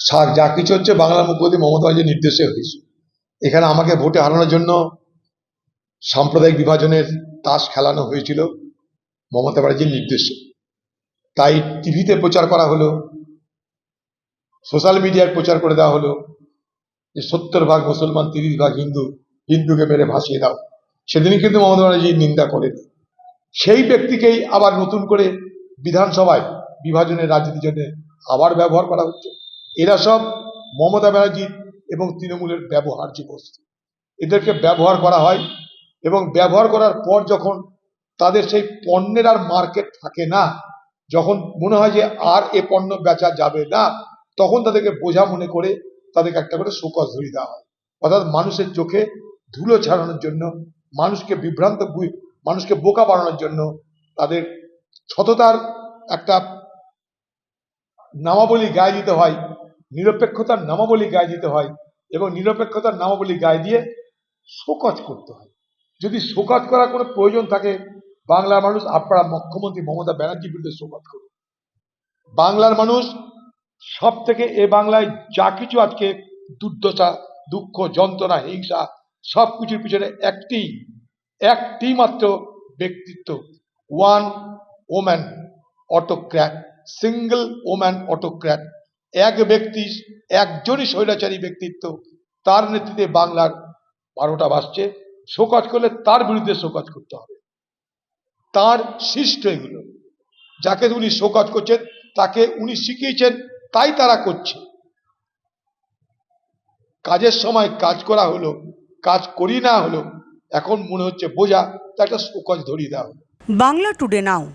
শাক যা কিছু হচ্ছে বাংলার মুখ্যমন্ত্রী মমতা ব্যানার্জির নির্দেশে হয়েছে। এখানে আমাকে ভোটে হারানোর জন্য সাম্প্রদায়িক বিভাজনের তাস খেলানো হয়েছিল মমতা ব্যানার্জির নির্দেশে। তাই টিভিতে প্রচার করা হলো, সোশ্যাল মিডিয়ায় প্রচার করে দেওয়া হলো যে সত্তর ভাগ মুসলমান, তিরিশ ভাগ হিন্দু, হিন্দুকে মেরে ভাসিয়ে দাও। সেদিনই কিন্তু মমতা ব্যানার্জি নিন্দা করেনি। সেই ব্যক্তিকেই আবার নতুন করে বিধানসভায় বিভাজনের রাজনীতির জন্য আবার ব্যবহার করা হচ্ছে। এরা সব মমতা ব্যানার্জির এবং তৃণমূলের ব্যবহার্য বস্তু। এদেরকে ব্যবহার করা হয় এবং ব্যবহার করার পর যখন তাদের সেই পণ্যের আর মার্কেট থাকে না, যখন মনে হয় যে আর এ পণ্য বেচা যাবে না, তখন তাদেরকে বোঝা মনে করে তাদেরকে একটা করে শোকজ ধরিয়ে দেওয়া হয়। অর্থাৎ মানুষের চোখে ধুলো ছাড়ানোর জন্য, মানুষকে বিভ্রান্ত মানুষকে বোকা বানানোর জন্য তাদের সততার একটা নামাবলী গায়ে দিতে হয়। নিরপেক্ষতার নামাবলী গায়ে দিতে হয় এবং নিরপেক্ষতার নামাবলী গায়ে দিয়ে শোকজ করতে হয়। যদি শোকজ করার কোনো প্রয়োজন থাকে, বাংলার মানুষ, আপনারা মুখ্যমন্ত্রী মমতা ব্যানার্জির বিরুদ্ধে শোকজ করুন। বাংলার মানুষ সব থেকে এ বাংলায় যা কিছু আজকে দুর্দশা, দুঃখ, যন্ত্রণা, হিংসা সব কিছুর পিছনে একটি একটি মাত্র ব্যক্তিত্ব one woman autocrat single woman autocrat এক ব্যক্তি, একজনই স্বৈরাচারী ব্যক্তিত্ব, তার নেতৃত্বে বাংলার বারোটা বাজছে। শোকজ করলে তার বিরুদ্ধে শোকজ করতে হবে। তার সৃষ্ট এগুলো। যাকে উনি শোকজ করছেন, তাকে উনি শিখিয়েছেন, তাই তারা করছে। কাজের সময় কাজ করা হলো, কাজ করি না হলো, এখন মনে হচ্ছে বোঝা তা একটা শোকজ ধরিয়ে দেওয়া হলো। বাংলা টুডে নাও।